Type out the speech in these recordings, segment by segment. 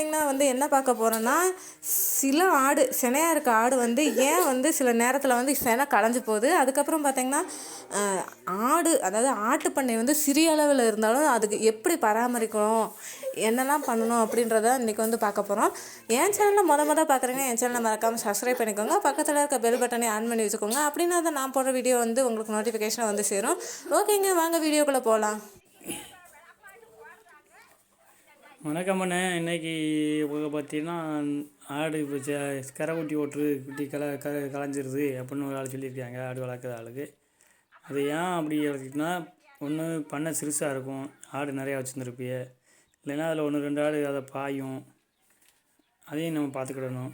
பார்த்திங்கன்னா வந்து என்ன பார்க்க போகிறோன்னா சில ஆடு சினையாக இருக்க ஆடு வந்து ஏன் வந்து சில நேரத்தில் வந்து சினை களைஞ்சு போகுது? அதுக்கப்புறம் பார்த்திங்கன்னா ஆடு அதாவது ஆட்டு பண்ணை வந்து சிறிய அளவில் இருந்தாலும் அதுக்கு எப்படி பராமரிக்கணும் என்னெல்லாம் பண்ணணும் அப்படின்றத இன்றைக்கி வந்து பார்க்க போகிறோம் என் சேனலில் மொதல் மொதல் பார்க்குறீங்க என் சேனலை மறக்காமல் சப்ஸ்கிரைப் பண்ணிக்கோங்க. பக்கத்தில் இருக்க பெல் பட்டனை ஆன் பண்ணி வச்சுக்கோங்க. அப்படின்னா தான் நான் போடுற வீடியோ வந்து உங்களுக்கு நோட்டிஃபிகேஷனாக வந்து சேரும். ஓகேங்க வாங்க வீடியோக்குள்ளே போகலாம் வணக்கம் அண்ணே. இன்னைக்கு பார்த்தீங்கன்னா ஆடு இப்போ ச- கரை குட்டி ஓட்டுரு குட்டி கல க கலைஞ்சிருது அப்படின்னு ஒரு ஆள் சொல்லியிருக்காங்க ஆடு வளர்க்குற ஆளுக்கு. அது ஏன் அப்படி வளர்க்குன்னா ஒன்று பண்ணை சிறுசாக இருக்கும் ஆடு நிறையா வச்சுருந்துருப்பிய. இல்லைன்னா அதில் ஒன்று ரெண்டு ஆடு அதை பாயும். அதையும் நம்ம பார்த்துக்கிடணும்.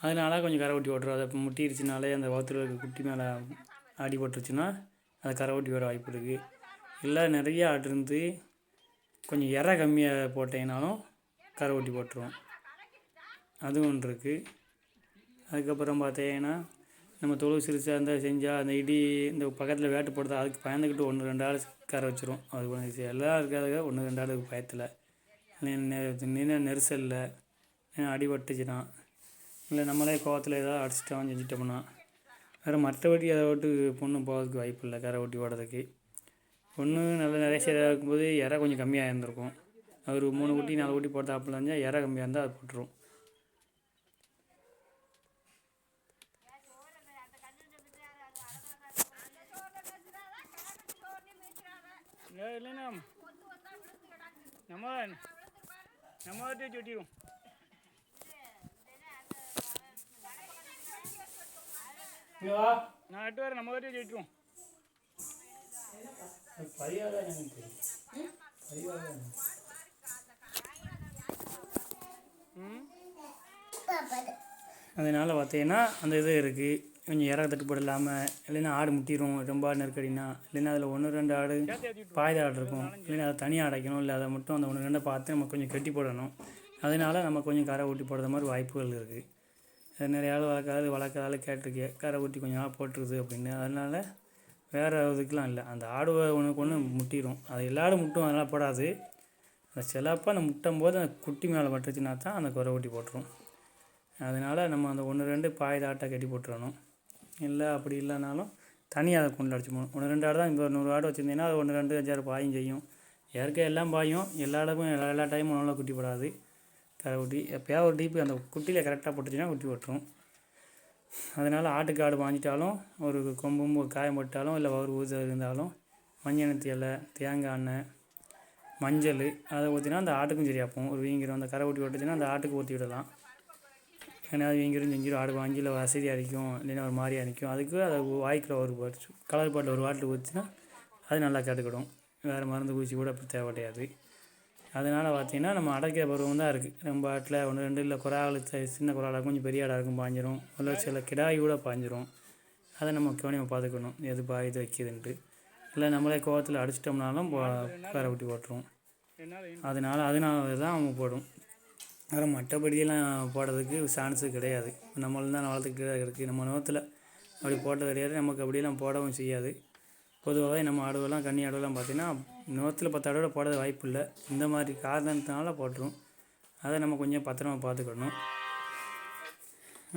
அதனால கொஞ்சம் கரை குட்டி ஓட்டுரும் அதை முட்டிடுச்சுனாலே முட்டிருச்சுனாலே அந்த வகுத்துல இருக்க குட்டி மேலே ஆடி போட்டுருச்சுன்னா அது கரை வர வாய்ப்பு இருக்குது இல்லை நிறைய ஆடு இருந்து கொஞ்சம் எற கம்மியாக போட்டீங்கனாலும் கரை ஒட்டி போட்டுருவோம். அதுவும் ஒன்று இருக்குது அதுக்கப்புறம் பார்த்தீங்கன்னா நம்ம தொழு சிறுசாக இருந்தால் செஞ்சால் அந்த இடி இந்த பக்கத்தில் வேட்டு போடுறது அதுக்கு பயந்துக்கிட்டு ஒன்று ரெண்டு ஆள் கரை வச்சிரும் அது கொஞ்சம் எல்லாம் இருக்காதுங்க ஒன்று ரெண்டு ஆளுக்கு பயத்தில். நின்று நெரிசலில் அடிபட்டுச்சுன்னா இல்லை நம்மளே கோவத்தில் ஏதாவது அடிச்சிட்டோம் செஞ்சிட்டோம்னா வேறு மற்றபடி அதை விட்டு பொண்ணு போகிறதுக்கு வாய்ப்பு இல்லை கரை ஒட்டி ஓடுறதுக்கு ஒன்று நல்ல நிறைய சேராக இருக்கும்போது இறை கொஞ்சம் கம்மியாக இருந்திருக்கும். ஒரு மூணு குட்டி நாலு குட்டி போட்டாப்புல இருந்தால் இறை கம்மியாக இருந்தால் அது போட்டுரும். இல்லைன்னா நம்ம நம்ம சுட்டிடும் நான் எட்டு வரேன் நம்ம கிட்டே சுட்டுருவோம் பரிகாரம் எனக்கு பரிகாரம். அதனால் பார்த்தீங்கன்னா அந்த இது இருக்குது கொஞ்சம் இறகு தட்டுப்பாடு இல்லாமல் இல்லைன்னா ஆடு முட்டிடும் ரொம்ப ஆடு நெருக்கடினா இல்லைன்னா அதில் ஒன்று ரெண்டு ஆடு பாய்த ஆடு இருக்கும். இல்லைன்னா அதை தனியாக அடைக்கணும் இல்லை அதை மட்டும் அந்த ஒன்று ரெண்டை பார்த்து நம்ம கொஞ்சம் கட்டி போடணும். அதனால நம்ம கொஞ்சம் கரை ஊட்டி போடுற மாதிரி வாய்ப்புகள் இருக்குது அது நிறைய ஆள் வளர்க்காது வளர்க்காதால கேட்டிருக்கேன் கரை ஊட்டி கொஞ்சம் நாள் போட்டுருது அப்படின்னு. அதனால் வேறு இதுக்கெலாம் இல்லை. அந்த ஆடு ஒன்றுக்கு ஒன்று முட்டிடும். அது எல்லா ஆடும் முட்டும் அதனால் போடாது. அந்த சிலப்போ அந்த முட்டும் போது அந்த குட்டி மேலே பட்டுச்சுன்னா தான் அந்த குறை ஊட்டி போட்டுரும். அதனால் நம்ம அந்த ஒன்று ரெண்டு பாய்தாட்டை கட்டி போட்டுறணும். இல்லை அப்படி இல்லைனாலும் தனியாக அதை கொண்டு அடிச்சு போகணும் ஒன்று ரெண்டு ஆடு தான் இப்போ நூறு ஆடு வச்சுருந்தீங்கன்னா அது ஒன்று ரெண்டு அஞ்சாறு பாயும் செய்யும். இயற்கை எல்லாம் பாயும். எல்லா இடமும் எல்லா எல்லா டைமும் நல்லா குட்டி போடாது. கரை குட்டி எப்போயா ஒரு டீப்பு அந்த குட்டியில் கரெக்டாக போட்டுச்சுன்னா குட்டி போட்டுரும். அதனால் ஆட்டுக்கு ஆடு பாஞ்சிட்டாலும் ஒரு கொம்பும் காயம் போட்டாலும் இல்லை ஒரு ஊதல் இருந்தாலும் மஞ்சள் இலை தேங்காய் எண்ணெய் மஞ்சள் அதை ஊற்றினா அந்த ஆட்டுக்கும் சரியாக போகும் ஒரு வீங்கிரும் அந்த கரை ஊட்டி விட்டுச்சுன்னா அந்த ஆட்டுக்கு ஊற்றி விடலாம். ஏன்னா அது வீங்கிரும் செஞ்சிடும் ஆடு வாங்கியில் வசதியாக அடிக்கும் இல்லைன்னா ஒரு மாதிரி அடிக்கும் அதுக்கு அதை வாய்க்கில் ஒரு பாட்டு கலர் பாட்டில் ஒரு வாட்டில் ஊற்றினா அது நல்லா கட்டுக்கிடும். வேறு மருந்து ஊசி கூட அப்படி தேவை கிடையாது அதனால் பார்த்தீங்கன்னா நம்ம அடைக்கிற பருவம் தான் இருக்குது நம்ம ஆட்டில் ஒன்று ரெண்டு இல்லை குறாவில் சின்ன குறாலாக கொஞ்சம் பெரிய ஆடாக இருக்கும் பாஞ்சிரும். இல்லை சில கிடாய் கூட பாஞ்சிரும். அதை நம்ம கவனியமாக பார்த்துக்கணும். எது பாயுது வைக்கிதுன்ட்டு. இல்லை நம்மளே கோவத்தில் அடிச்சிட்டோம்னாலும் காரை ஊட்டி போட்டுரும். அதனால் அதனால தான் அவங்க போடும். வேறு மற்றபடியெல்லாம் போடுறதுக்கு சான்ஸு கிடையாது. நம்மளும் தான் வளர்த்துக்கிட்டு இருக்குது நம்ம நோத்தில் அப்படி போட்டது கிடையாது. நமக்கு அப்படியெல்லாம் போடவும் செய்யாது. பொதுவாகவே நம்ம ஆடுவெல்லாம் கன்னி ஆடுவெல்லாம் பார்த்திங்கன்னா நோத்தில் பத்து ஆடோட போட வாய்ப்பு இல்லை இந்த மாதிரி காரணத்தினால போட்டுரும். அதை நம்ம கொஞ்சம் பத்திரமா பார்த்துக்கணும்.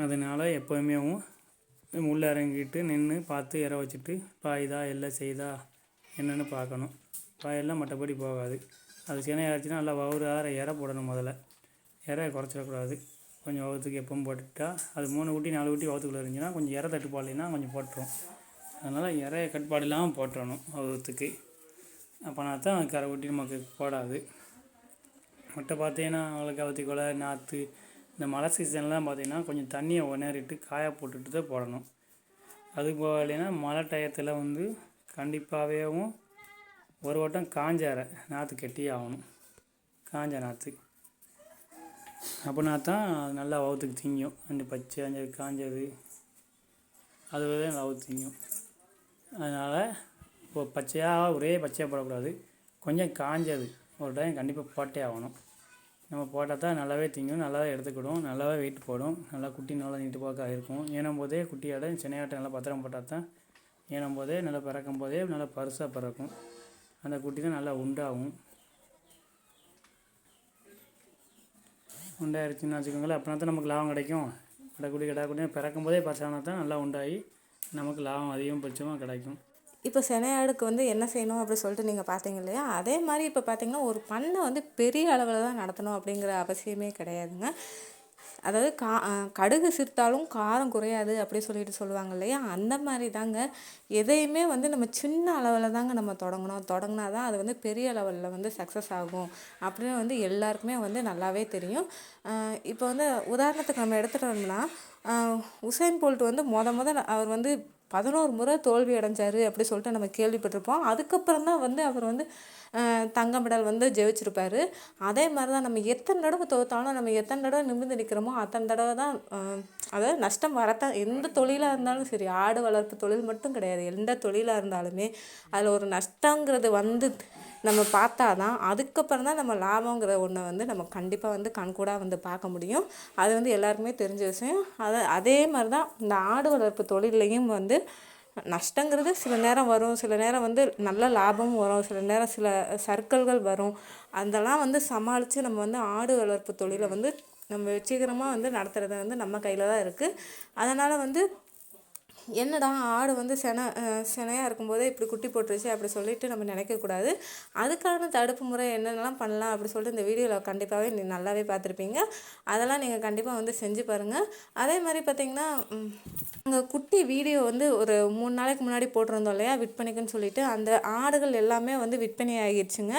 அதனால் எப்போவுமே உள்ளே இறங்கிட்டு நின்று பார்த்து இற வச்சுட்டு பாயுதா எல்லாம் செய்தா என்னென்னு பார்க்கணும். பாயெல்லாம் மற்றபடி போகாது. அது சினையாச்சுன்னா நல்லா வவுறு ஆற இற போடணும் முதல்ல. இறைய குறைச்சிடக்கூடாது. கொஞ்சம் வகுத்துக்கு எப்பவும் போட்டுட்டா அது மூணு குட்டி நாலு குட்டி வகுத்துக்குள்ளே இருந்துச்சுன்னா கொஞ்சம் இற தட்டுப்பாடுனா கொஞ்சம் போட்டுரும். அதனால் இறைய கட்டுப்பாடு இல்லாமல் போட்டுறணும் வகுத்துக்கு அப்போனா தான் கரை ஊட்டி நமக்கு போடாது. மற்ற பார்த்தீங்கன்னா அவளுக்கு அவத்தி கொலை நாற்று இந்த மழை சீசன்லாம் பார்த்தீங்கன்னா கொஞ்சம் தண்ணியை உணரிட்டு காய போட்டுட்டு தான் போடணும். அது போக இல்லைன்னா மழை டயத்தில் வந்து கண்டிப்பாகவேவும் ஒரு வட்டம் காஞ்சார நாற்று கெட்டி ஆகணும். காஞ்ச நாற்று அப்படின்னா தான் அது நல்லா வவுத்துக்கு திங்கும். அந்த பச்சை அந்த காஞ்சது. அது தான் வவுத்து திங்கும். அதனால் இப்போ பச்சையாக ஒரே பச்சையாக போடக்கூடாது. கொஞ்சம் காஞ்சது. ஒரு டைம் கண்டிப்பாக போட்டே ஆகணும். நம்ம போட்டால் தான் நல்லாவே திங்கும் நல்லாவே எடுத்துக்கிடும் நல்லாவே வெயிட் போடும் நல்லா குட்டி நல்லா நீட்டு பார்க்க இருக்கும். ஏனும் போதே குட்டியாட சின்னையாட்டை நல்லா பத்திரம் போட்டால் தான் ஏனும் போதே நல்லா பிறக்கும் போதே நல்லா பருசாக பிறக்கும். அந்த குட்டி தான் நல்லா உண்டாகும். உண்டாயிருச்சுன்னு வச்சுக்கோங்களேன். அப்படின்னா தான் நமக்கு லாபம் கிடைக்கும். கிடக்குடி கிடாக்குடி பிறக்கும் போதே பசானா தான் நல்லா உண்டாகி நமக்கு லாபம் அதிகம் பட்சமாக கிடைக்கும். இப்போ செனையாடுக்கு வந்து என்ன செய்யணும் அப்படி சொல்லிட்டு நீங்கள் பார்த்தீங்க இல்லையா? அதே மாதிரி இப்போ பார்த்தீங்கன்னா ஒரு பண்ணை வந்து பெரிய அளவில் தான் நடத்தணும் அப்படிங்கிற அவசியமே கிடையாதுங்க. அதாவது கா கடுகு சிரித்தாலும் காரம் குறையாது அப்படி சொல்லிட்டு சொல்லுவாங்க இல்லையா? அந்த மாதிரி தாங்க. எதையுமே வந்து நம்ம சின்ன அளவில் தாங்க நம்ம தொடங்கணும். தொடங்கினா தான் அது வந்து பெரிய லெவலில் வந்து சக்ஸஸ் ஆகும் அப்படின்னு வந்து எல்லாருக்குமே வந்து நல்லாவே தெரியும். இப்போ வந்து உதாரணத்துக்கு நம்ம எடுத்துகிட்டோம்னா உசைன் போல்ட் வந்து மொத முத அவர் வந்து பதினோரு முறை தோல்வி அடைஞ்சாரு அப்படி சொல்லிட்டு நம்ம கேள்விப்பட்டிருப்போம். அதுக்கப்புறம் தான் வந்து அவர் வந்து தங்க மெடல் வந்து ஜெயிச்சிருப்பார். அதே மாதிரி தான் நம்ம எத்தனை தடவை தோத்தாலும் நம்ம எத்தனை தடவை நிமிர்ந்து நிற்கிறோமோ அத்தனை தடவை தான் அதாவது நஷ்டம் வரத்தான் எந்த தொழிலாக இருந்தாலும் சரி ஆடு வளர்ப்பு தொழில் மட்டும் கிடையாது. எந்த தொழிலாக இருந்தாலுமே அதில் ஒரு நஷ்டங்கிறது வந்து நம்ம பார்த்தா தான் அதுக்கப்புறம் தான் நம்ம லாபங்கிற ஒன்றை வந்து நம்ம கண்டிப்பாக வந்து கண்கூடாக வந்து பார்க்க முடியும். அது வந்து எல்லாருக்குமே தெரிஞ்ச விஷயம். அதை அதே மாதிரி தான் இந்த ஆடு வளர்ப்பு தொழில்லையும் வந்து நஷ்டங்கிறது சில நேரம் வரும். சில நேரம் வந்து நல்ல லாபமும் வரும். சில நேரம் சில சர்க்கல்கள் வரும். அதெல்லாம் வந்து சமாளித்து நம்ம வந்து ஆடு வளர்ப்பு தொழிலை வந்து நம்ம வெற்றிகரமாக வந்து நடத்துகிறது வந்து நம்ம கையில் தான் இருக்குது அதனால் வந்து என்னடா ஆடு வந்து செனை செனையாக இருக்கும்போதே இப்படி குட்டி போட்டுருச்சு அப்படி சொல்லிட்டு நம்ம நினைக்கக்கூடாது அதுக்கான தடுப்பு முறை என்னென்னலாம் பண்ணலாம் அப்படி சொல்லிட்டு இந்த வீடியோவில் கண்டிப்பாகவே நீ நல்லாவே பார்த்துருப்பீங்க. அதெல்லாம் நீங்கள் கண்டிப்பாக வந்து செஞ்சு பாருங்கள் அதே மாதிரி பார்த்திங்கன்னா நாங்கள் குட்டி வீடியோ வந்து ஒரு மூணு நாளைக்கு முன்னாடி போட்டிருந்தோம் இல்லையா? விற்பனைக்குன்னு சொல்லிட்டு அந்த ஆடுகள் எல்லாமே வந்து விற்பனை ஆகிடுச்சுங்க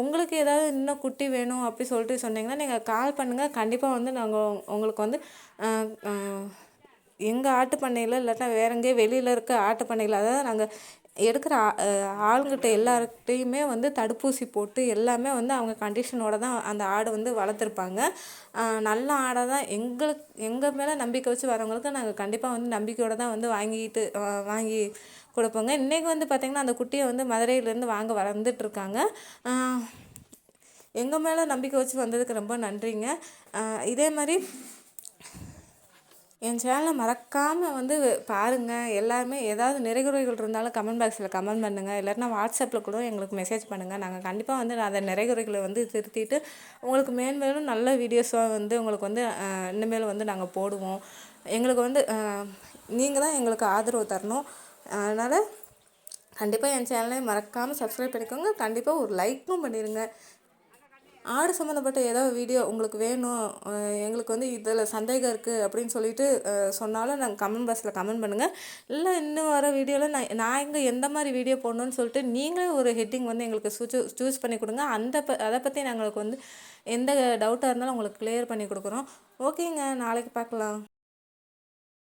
உங்களுக்கு ஏதாவது இன்னும் குட்டி வேணும் அப்படி சொல்லிட்டு சொன்னீங்கன்னா நீங்கள் கால் பண்ணுங்கள் கண்டிப்பாக வந்து நாங்கள் உங்களுக்கு வந்து எங்கள் ஆட்டு பண்ணையில் இல்லாட்டா வேற எங்கேயோ வெளியில் இருக்க ஆட்டு பண்ணையில் அதாவது நாங்கள் எடுக்கிற ஆ- அஹ் ஆளுங்கிட்ட வந்து தடுப்பூசி போட்டு எல்லாமே வந்து அவங்க கண்டிஷனோட தான் அந்த ஆடு வந்து வளர்த்துருப்பாங்க. நல்ல ஆடை தான் எங்களுக்கு எங்கள் மேலே நம்பிக்கை வச்சு வரவங்களுக்கு நாங்கள் கண்டிப்பாக வந்து நம்பிக்கையோட தான் வந்து வாங்கிட்டு வாங்கி கொடுப்போங்க. இன்றைக்கி வந்து பார்த்திங்கன்னா அந்த குட்டியை வந்து மதுரையிலேருந்து வாங்க வந்துட்டுருக்காங்க எங்கள் மேலே நம்பிக்கை வச்சு வந்ததுக்கு ரொம்ப நன்றிங்க. இதே மாதிரி என் சேனலை மறக்காமல் வந்து பாருங்கள் எல்லாருமே ஏதாவது நிறைகுறைகள் இருந்தாலும் கமெண்ட் பாக்ஸில் கமெண்ட் பண்ணுங்கள் இல்லைன்னா வாட்ஸ்அப்பில் கூட எங்களுக்கு மெசேஜ் பண்ணுங்கள் நாங்கள் கண்டிப்பாக வந்து அந்த நிறைகுறைகளை வந்து திருத்திட்டு உங்களுக்கு மேன்மேலும் நல்ல வீடியோஸாக வந்து உங்களுக்கு வந்து அஹ், இனிமேல் வந்து நாங்கள் போடுவோம். எங்களுக்கு வந்து நீங்கள் தான் எங்களுக்கு ஆதரவு தரணும். அதனால் கண்டிப்பாக என் சேனலை மறக்காமல் சப்ஸ்கிரைப் பண்ணிக்கோங்க. கண்டிப்பாக ஒரு லைக்கும் பண்ணிடுங்க ஆடு சம்மந்தப்பட்ட ஏதாவது வீடியோ உங்களுக்கு வேணும் எங்களுக்கு வந்து இதில் சந்தேகம் இருக்குது அப்படின்னு சொல்லிட்டு சொன்னாலும் நாங்கள் கமெண்ட் பாக்ஸில் கமெண்ட் பண்ணுங்கள் இல்லை இன்னும் வர வீடியோவில் நான் நான் இங்கே எந்த மாதிரி வீடியோ போடணும்னு சொல்லிட்டு நீங்களே ஒரு ஹெட்டிங் வந்து எங்களுக்கு சூச்சு சூஸ் பண்ணி கொடுங்க. அந்த ப அதை பற்றி நாங்களுக்கு வந்து எந்த டவுட்டாக இருந்தாலும் உங்களுக்கு கிளியர் பண்ணி கொடுக்குறோம். ஓகேங்க நாளைக்கு பார்க்கலாம்.